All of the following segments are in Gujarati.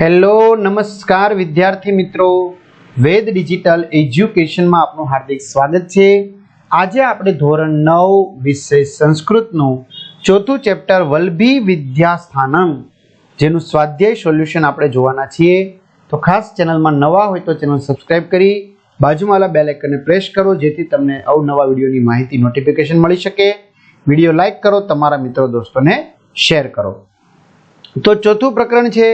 હેલો, નમસ્કાર વિદ્યાર્થી મિત્રો. વેદ ડિજિટલ એજ્યુકેશનમાં આપનું હાર્દિક સ્વાગત છે. આજે આપણે ધોરણ નવ વિષય સંસ્કૃતનું ચોથું ચેપ્ટર વલ્લભી વિદ્યાસ્થાનમ, જેનું સ્વાધ્યાય સોલ્યુશન આપણે જોવાના છીએ. તો ખાસ ચેનલમાં નવા હોય તો ચેનલ સબસ્ક્રાઇબ કરી બાજુમાં વાળા બેલ આઇકનને પ્રેસ કરો, જેથી તમને અવનવા વિડીયોની માહિતી નોટિફિકેશન મળી શકે. વીડિયો લાઇક કરો, તમારા મિત્રો દોસ્તોને શેર કરો. તો ચોથું પ્રકરણ છે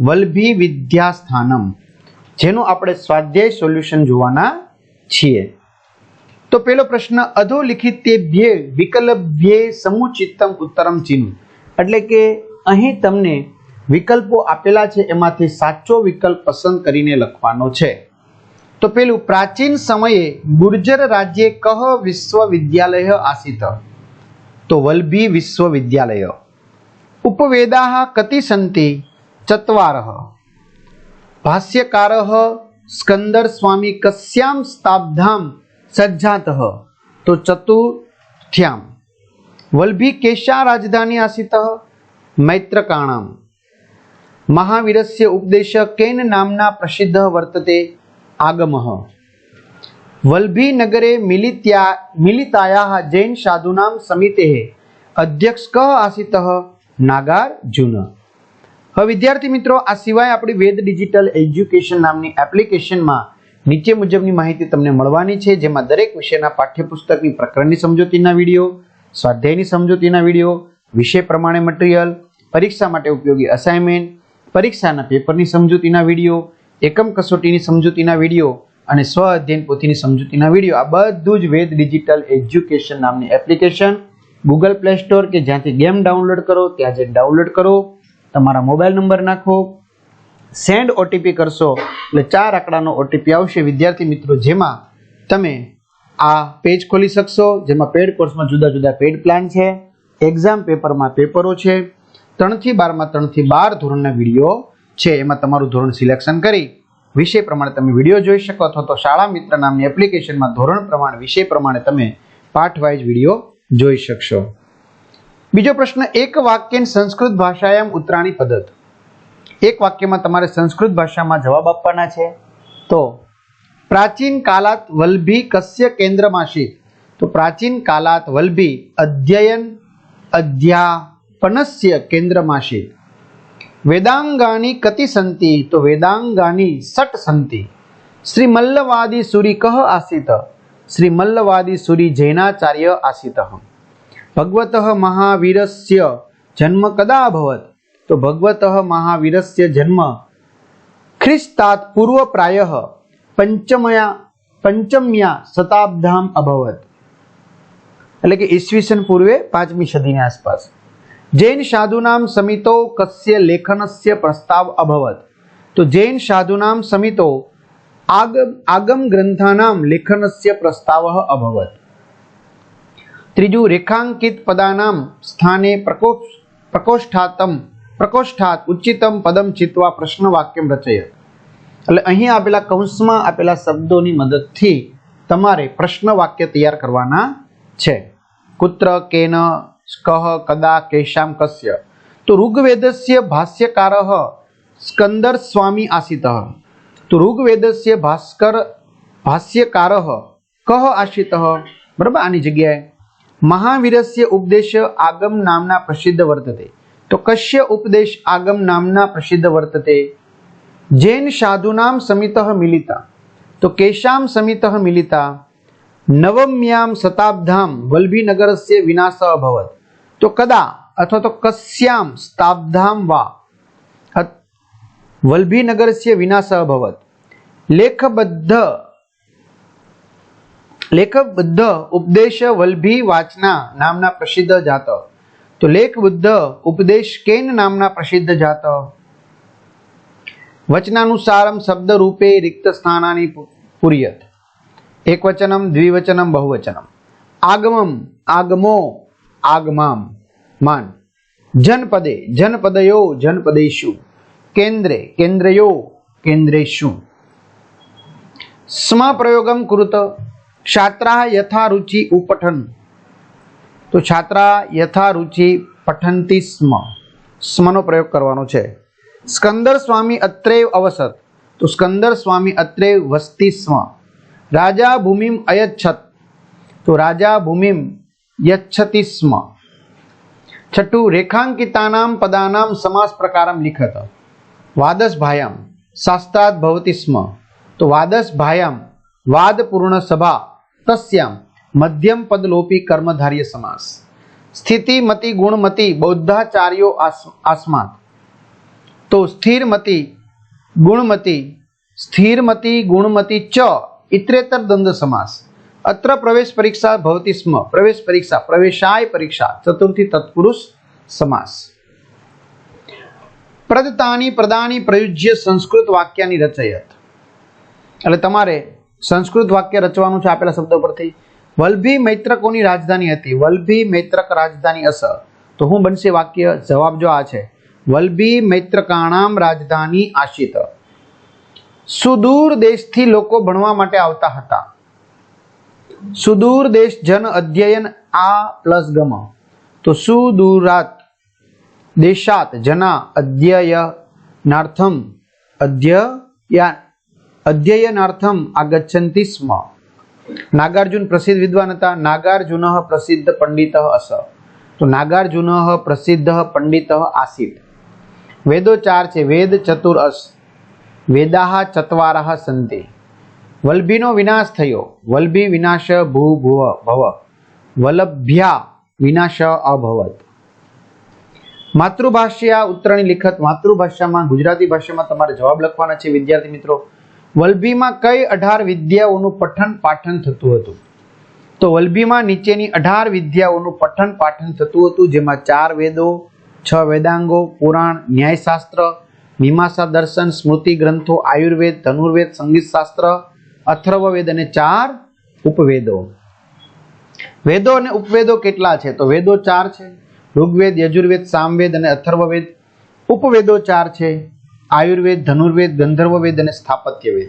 વલ્લભી વિદ્યાસ્થાનમ, જેનું આપણે સ્વાધ્યાય સોલ્યુશન જોવાના છીએ. તો પેલો પ્રશ્ન અધોલિખિત તે ભ્યે વિકલ્પભ્યે સમુચિતમ ઉત્તરમ ચિહ્ન. એટલે કે અહીં તમને વિકલ્પો આપેલા છે, એમાંથી સાચો વિકલ્પ પસંદ કરીને લખવાનો છે. તો પેલું, પ્રાચીન સમયે ગુર્જર રાજ્યે કહ વિશ્વવિદ્યાલય આસિત? તો વલ્લભી વિશ્વવિદ્યાલય. ઉપવેદાહ કતિ સन्ति ચત્વારः ભાષ્યકાર સ્કંદર સ્વામી કસ્યામ સ્તાબ્ધામ સજ્જાત તો ચતુર્થ્યામ વલ્ભી કેશા રાજધાની આસિતઃ મૈત્રકાણામ મહાવીરસ્ય ઉપદેશ કેન નામના પ્રસિદ્ધ વર્તતે આગમ વલ્ભી નગરે મિલિત્યા મિલિતાયા જૈન સાધુનામ સમિતે અધ્યક્ષ કહ આસિતઃ નાગાર્જુન હવે વિદ્યાર્થી મિત્રો, આ સિવાય આપણી વેદ ડિજિટલ એજ્યુકેશન નામની એપ્લિકેશનમાં નીચે મુજબની માહિતી તમને મળવાની છે, જેમાં દરેક વિષયના પાઠ્યપુસ્તકની પ્રકરણની સમજૂતીના વીડિયો, સ્વાધ્યાયની સમજૂતીના વીડિયો, વિષય પ્રમાણે મટીરિયલ, પરીક્ષા માટે ઉપયોગી અસાઇનમેન્ટ, પરીક્ષાના પેપરની સમજૂતીના વીડિયો, એકમ કસોટીની સમજૂતીના વીડિયો અને સ્વ અધ્યયન પોથીની સમજૂતીના વીડિયો. આ બધું જ વેદ ડિજિટલ એજ્યુકેશન નામની એપ્લિકેશન. ગૂગલ પ્લે સ્ટોર કે જ્યાંથી ગેમ ડાઉનલોડ કરો, ત્યાં જઈને ડાઉનલોડ કરો. તમારા મોબાઈલ નંબર નાખો સેન્ડ ઓટીપી કરશો, એટલે ચાર આંકડાનો ઓટીપી આવશે. વિદ્યાર્થી મિત્રો, જેમાં તમે આ પેજ ખોલી શકશો, જેમાં પેડ કોર્સમાં જુદા જુદા પેડ પ્લાન છે એક્ઝામ પેપરમાં પેપરો છે, ત્રણથી બારમાં ત્રણથી બાર ધોરણના વીડિયો છે. એમાં તમારું ધોરણ સિલેક્શન કરી, વિષય પ્રમાણે તમે વીડિયો જોઈ શકો, અથવા તો શાળા મિત્ર નામની એપ્લિકેશનમાં ધોરણ પ્રમાણે, વિષય પ્રમાણે તમે પાઠ વાઇઝ વીડિયો જોઈ શકશો. બીજો પ્રશ્ન, એક વાક્યન સંસ્કૃત ભાષાયામ ઉત્તરાણી પદ્ધત. એક વાક્યમાં તમારે સંસ્કૃત ભાષામાં જવાબ આપવાના છે. તો, પ્રાચીન કાલાત વલ્ભી કસ્ય કેન્દ્રમાસી તો પ્રાચીન કાલાત વલ્ભી અધ્યયન અધ્યાપનસ્ય કેન્દ્રમાસી વેદાંગાની કતિ સંતિ, તો વેદાંગાની સટ સંતિ. શ્રી મલ્લવાદી સુરી કહ આસિત? શ્રી મલ્લવાદી સુરી જૈનાચાર્ય આસિત. ભગવત મહાવીરસ્ય જન્મ કદા અભવત તો ભગવત મહાવીરસ્ય જન્મ ખ્રિસ્તાત પૂર્વ પ્રાય પંચમયા પંચમ્યા શતાબ્દામ અભવત એટલે કે ઈસવીસન પૂર્વે પાંચમી સદીની આસપાસ। જૈન સાધુનામ સમિતો કસ્ય લેખનસ્ય પ્રસ્તાવ અભવત। તો જૈન સાધુનામ સમિતો આગમ આગમ ગ્રંથાનામ લેખનસ્ય પ્રસ્તાવ અભવત। ત્રીજું રેખાંકિત પદાનામ સ્થાને પ્રકોષ્ઠ, પ્રકોષ્ઠાતમ, પ્રકોષ્ઠાત ઉચ્ચિતમ પદમ ચિત્વા પ્રશ્ન વાક્યમ રચય એટલે અહીં આપેલા કૌંસમાં આપેલા શબ્દોની મદદથી તમારે પ્રશ્ન વાક્ય તૈયાર કરવાના છે. કુત્ર, કેન કહ કદા, કેશામ, કસ્ય. તો ઋગ્વેદસ્ય ભાષ્યકાર સ્કંદર સ્વામી આસિત તો ઋગ્વેદસ્ય ભાસ્કર, ભાષ્યકાર કહ આશિત? બરાબર? આની જગ્યાએ મહાવીરસ્ય ઉપદેશ આગમ નામના પ્રસિદ્ધ વર્તતે. તો કશ્ય ઉપદેશ આગમ નામના પ્રસિદ્ધ વર્તતે. જૈન સાધુનામ સમિત મિલિતા. તો કેશામ સમિત મિલિતા. નવમ્યામ શતાબ્ધામ વલ્ભીનગરસ્ય વિનાશ અભવત. તો કદા અથવા તો કસ્યામ શતાબ્ધામ વા. વલ્ભીનગરસ્ય વિનાશ અભવત. લેખબદ્ધ લેખબદ્ધ ઉપદેશ વલ્ભી વાચના નામના પ્રસિદ્ધ જાત. તો લેખબુદ્ધ ઉપદેશ કેન નામના પ્રસિદ્ધ જાત. વચનાનુસારમ શબ્દ રૂપે રિક્ત સ્થાનાની પુરિયત. એકવચનમ, દ્વિવચનમ, બહુવચનમ. આગમમ, આગમો, આગમામ. માન. જનપદે, જનપદયો, જનપદેશુ. કેન્દ્રે, કેન્દ્રયો, કેન્દ્રેશુ. સ્મ પ્રયોગમ કૃત. છાત્રા યથા રુચિ ઉપઠન. તો છાત્રા યથા રુચિ પઠંતી સ્મ. સ્મનો પ્રયોગ કરવાનો છે. સ્કંદર સ્વામી અત્રેવ અવસત. તો સ્કંદર સ્વામી અત્રેવ વસ્તી સ્મ. રાજા ભૂમિમ અયચ્છત. તો રાજા ભૂમિમ યચ્છતિ સ્મ. છઠ્ઠું, રેખાંકિતાનામ પદાનામ સમાસ પ્રકારમ લિખત. વાદસ ભાયામ શાસ્ત્રાદ ભવતી સ્મ. તો વાદસ ભાયામ વાદપૂર્ણ સભા. તસ્યામ મધ્યમ પદલોપી કર્મધાર્ય સમાસ સ્થિતિમતી ગુણમતી બૌદ્ધાચાર્યો આસ- આસ્માત તો સ્થિરમતી ગુણમતી સ્થિરમતી ગુણમતી ચ ઇતરેતર દ્વંદ સમાસ અત્ર પ્રવેશ પરીક્ષા ભવતી સ્મ પ્રવેશ પરીક્ષા પ્રવેશાય પરીક્ષા ચતુર્થી તત્પુરુષ સમાસ પ્રદતાની પ્રદાની પ્રયુજ્ય સંસ્કૃત વાક્યાની રચયત એટલે તમારે સંસ્કૃત વાક્ય રચવાનું છે આપેલા શબ્દો પરથી. વલ્ભી મૈત્રકોની રાજધાની હતી. વલ્ભી મૈત્રક રાજધાની અસ તો હું બનશે વાક્ય? જવાબ જો આ છે. વલ્ભી મૈત્રકાણામ રાજધાની આશિત. સુદૂર દેશથી લોકો ભણવા માટે આવતા હતા. સુદૂર દેશ જન અધ્યયન આ પ્લસ ગમ. તો સુદૂરાત દેશાત જના અધ્યયનાર્થમ અધ્યયા અધ્યયનાર્થમ આગચ્છન્તિ સ્મ નાગાર્જુન પ્રસિદ્ધ વિદ્વાન હતા નાગાર્જુન પ્રસિદ્ધ પંડિત અસ તો નાગાર્જુન પ્રસિદ્ધ પંડિત આસિત વેદો ચાર છે વેદ ચતુર અસ વેદાહ ચત્વારઃ સંતિ વલ્ભીનો વિનાશ થયો વલ્ભી વિનાશ ભૂ ભુવ ભવ વલભ્યા વિનાશ અભવત માતૃભાષ્યા ઉત્તરણી લિખત માતૃભાષામાં ગુજરાતી ભાષામાં તમારે જવાબ લખવાના છે, વિદ્યાર્થી મિત્રો. વલ્ભીમાં કઈ અઢાર વિદ્યાઓનું પઠન પાઠન થતું હતું? તો વલભીમાં નીચેની અઢાર વિદ્યાઓનું પઠન પાઠન થતું હતું, જેમાં ચાર વેદો, છ વેદાંગો, પુરાણ, ન્યાયશાસ્ત્ર, મીમાંસા દર્શન, સ્મૃતિ ગ્રંથો, આયુર્વેદ, ધનુર્વેદ સંગીત શાસ્ત્ર અથર્વવેદ અને ચાર ઉપવેદો. વેદો અને ઉપવેદો કેટલા છે? તો વેદો ચાર છે, ઋગ્વેદ, યજુર્વેદ, સામવેદ અને અથર્વવેદ. ઉપવેદો ચાર છે આયુર્વેદ, ધનુર્વેદ, ગંધર્વવેદ અને સ્થાપત્યવેદ.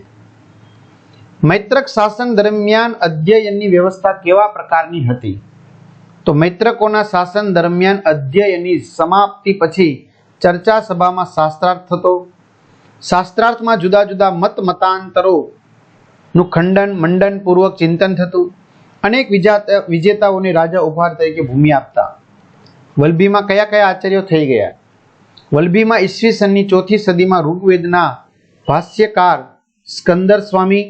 મૈત્રક શાસન દરમિયાન અધ્યયનની વ્યવસ્થા કેવા પ્રકારની હતી? તો મૈત્રકોના શાસન દરમિયાન અધ્યયનની સમાપ્તિ પછી ચર્ચા સભામાં શાસ્ત્રાર્થ થતો. શાસ્ત્રાર્થમાં જુદા જુદા મત મતાંતરોનું ખંડન, મંડન પૂર્વક ચિંતન થતું. અનેક વિજાત- વિજેતાઓને રાજા ઉપહાર તરીકે ભૂમિ આપતા. વલભીમાં કયા કયા આચાર્યો થઈ ગયા? વલભીમાં ઈસવીસનની ચોથી સદીમાં ઋગ્વેદના ભાષ્યકાર સ્કંદર સ્વામી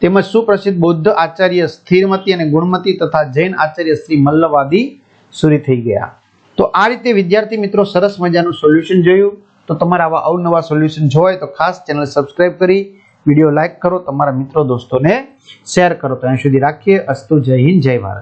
તેમજ સુપ્રસિદ્ધ બૌદ્ધ આચાર્ય સ્થિરમતી અને ગુણમતી તથા જૈન આચાર્ય શ્રી મલ્લવાદી સુરી થઈ ગયા. તો આ રીતે વિદ્યાર્થી મિત્રો સરસ મજાનું સોલ્યુશન જોયું. તો તમારા આવા અવનવા સોલ્યુશન જોવાય તો ખાસ ચેનલ સબસ્ક્રાઇબ કરી, વીડિયો લાઇક કરો, તમારા મિત્રો દોસ્તોને શેર કરો. તો અહીં સુધી રાખીએ. અસ્તુ જય હિન્દ, જય ભારત.